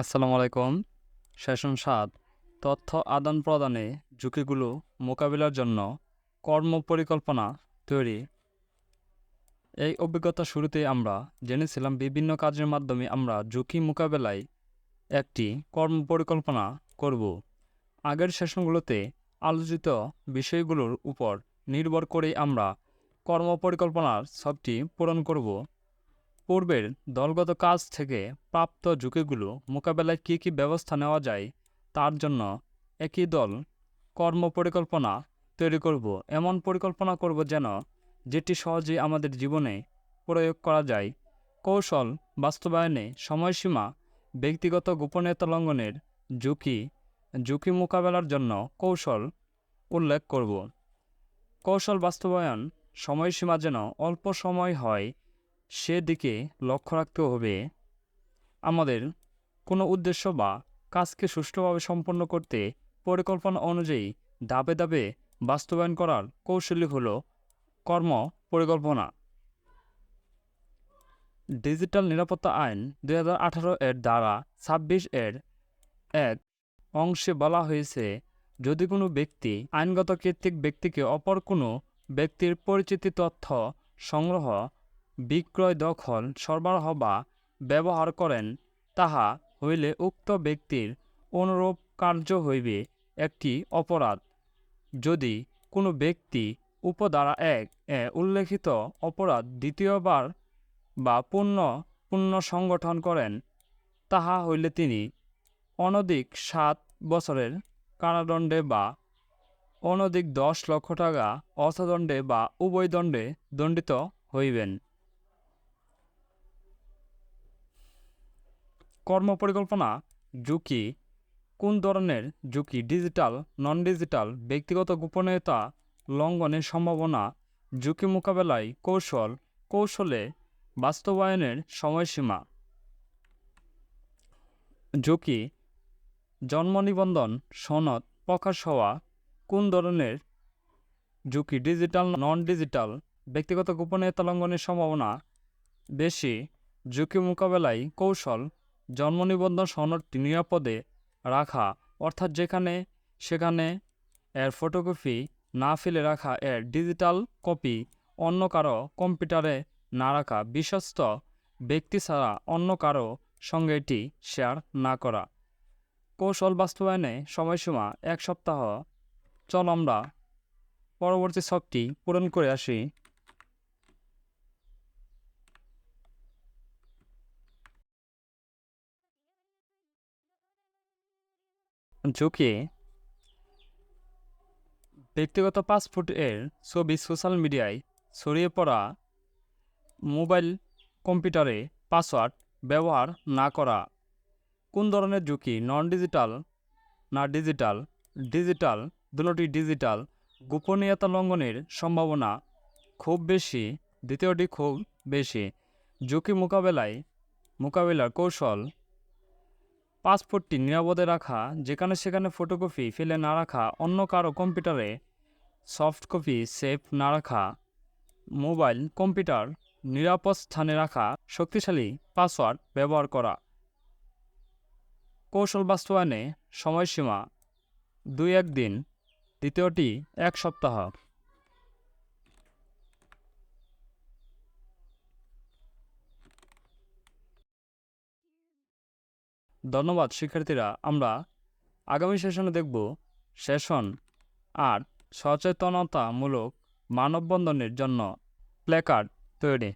আসসালামু আলাইকুম। সেশন সাত, তথ্য আদান প্রদানে ঝুঁকিগুলো মোকাবিলার জন্য কর্ম পরিকল্পনা তৈরি। এই অভিজ্ঞতা শুরুতে আমরা জেনেছিলাম বিভিন্ন কাজের মাধ্যমে আমরা ঝুঁকি মোকাবেলায় একটি কর্ম পরিকল্পনা করব। আগের সেশনগুলোতে আলোচিত বিষয়গুলোর উপর নির্ভর করে আমরা কর্ম পরিকল্পনার সবটি পূরণ করব। পূর্বের দলগত কাজ থেকে প্রাপ্ত ঝুঁকিগুলো মোকাবেলায় কী কী ব্যবস্থা নেওয়া যায় তার জন্য একই দল কর্ম পরিকল্পনা তৈরি করব, এমন পরিকল্পনা করব যেন যেটি সহজেই আমাদের জীবনে প্রয়োগ করা যায়। কৌশল বাস্তবায়নে সময়সীমা, ব্যক্তিগত গোপনীয়তা লঙ্ঘনের ঝুঁকি ঝুঁকি মোকাবেলার জন্য কৌশল উল্লেখ করব। কৌশল বাস্তবায়ন সময়সীমা যেন অল্প সময় হয় সেদিকে লক্ষ্য রাখতে হবে। আমাদের কোনো উদ্দেশ্য বা কাজকে সুষ্ঠুভাবে সম্পন্ন করতে পরিকল্পনা অনুযায়ী ধাপে ধাপে বাস্তবায়ন করার কৌশলী হল কর্ম পরিকল্পনা। ডিজিটাল নিরাপত্তা আইন দু হাজার আঠারো এর দ্বারা ছাব্বিশ এর এক অংশে বলা হয়েছে, যদি কোনো ব্যক্তি আইনগত কর্তৃক ব্যক্তিকে অপর কোনো ব্যক্তির পরিচিতি তথ্য সংগ্রহ বিক্রয় দখল সরবরাহ বা ব্যবহার করেন, তাহা হইলে উক্ত ব্যক্তির অনুরূপ কার্য হইবে একটি অপরাধ। যদি কোনো ব্যক্তি উপধারা এক এ উল্লেখিত অপরাধ দ্বিতীয়বার বা পুণ্য পুণ্য সংগঠন করেন, তাহা হইলে তিনি অনধিক সাত বছরের কারাদণ্ডে বা অনধিক দশ লক্ষ টাকা অর্থদণ্ডে বা উভয় দণ্ডে দণ্ডিত হইবেন। কর্মপরিকল্পনা, ঝুঁকি, কোন ধরনের ঝুঁকি, ডিজিটাল নন ডিজিটাল ব্যক্তিগত গোপনীয়তা লঙ্ঘনের সম্ভাবনা, ঝুঁকি মোকাবেলায় কৌশল, কৌশলে বাস্তবায়নের সময়সীমা। ঝুঁকি, জন্ম নিবন্ধন, সনদ প্রকাশ হওয়া, কোন ধরনের ঝুঁকি, ডিজিটাল নন ডিজিটাল ব্যক্তিগত গোপনীয়তা লঙ্ঘনের সম্ভাবনা বেশি, ঝুঁকি মোকাবেলায় কৌশল জন্ম নিবন্ধন সনদটি নিরাপদে রাখা, অর্থাৎ যেখানে সেখানে এর ফটোকপি না ফেলে রাখা এর ডিজিটাল কপি অন্য কারও কম্পিউটারে না রাখা বিশ্বস্ত ব্যক্তি ছাড়া অন্য কারও সঙ্গে এটি শেয়ার না করা। কৌশল বাস্তবায়নে সময়সীমা এক সপ্তাহ। চল আমরা পরবর্তী ছকটি পূরণ করে আসি। ঝুঁকি ব্যক্তিগত পাসপোর্ট এর ছবি সোশ্যাল মিডিয়ায় ছড়িয়ে পড়া মোবাইল কম্পিউটারে পাসওয়ার্ড ব্যবহার না করা। কোন ধরনের ঝুঁকি? নন ডিজিটাল না ডিজিটাল ডিজিটাল দুটি ডিজিটাল গোপনীয়তা লঙ্ঘনের সম্ভাবনা খুব বেশি। দ্বিতীয়টি খুব বেশি। ঝুঁকি মোকাবেলায় মোকাবিলার কৌশল পাসপোর্টটি নিরাপদে রাখা, যেখানে সেখানে ফটোকপি ফেলে না রাখা, অন্য কারও কম্পিউটারে সফট কপি সেভ না রাখা, মোবাইল, কম্পিউটার নিরাপদ স্থানে রাখা, শক্তিশালী পাসওয়ার্ড ব্যবহার করা। কৌশল বাস্তবায়নে সময়সীমা দুই এক দিন, দ্বিতীয়টি এক সপ্তাহ। ধন্যবাদ শিক্ষার্থীরা। আমরা আগামী সেশনে দেখব সেশন আর সচেতনতামূলক মানববন্ধনের জন্য প্ল্যাকার্ড তৈরি।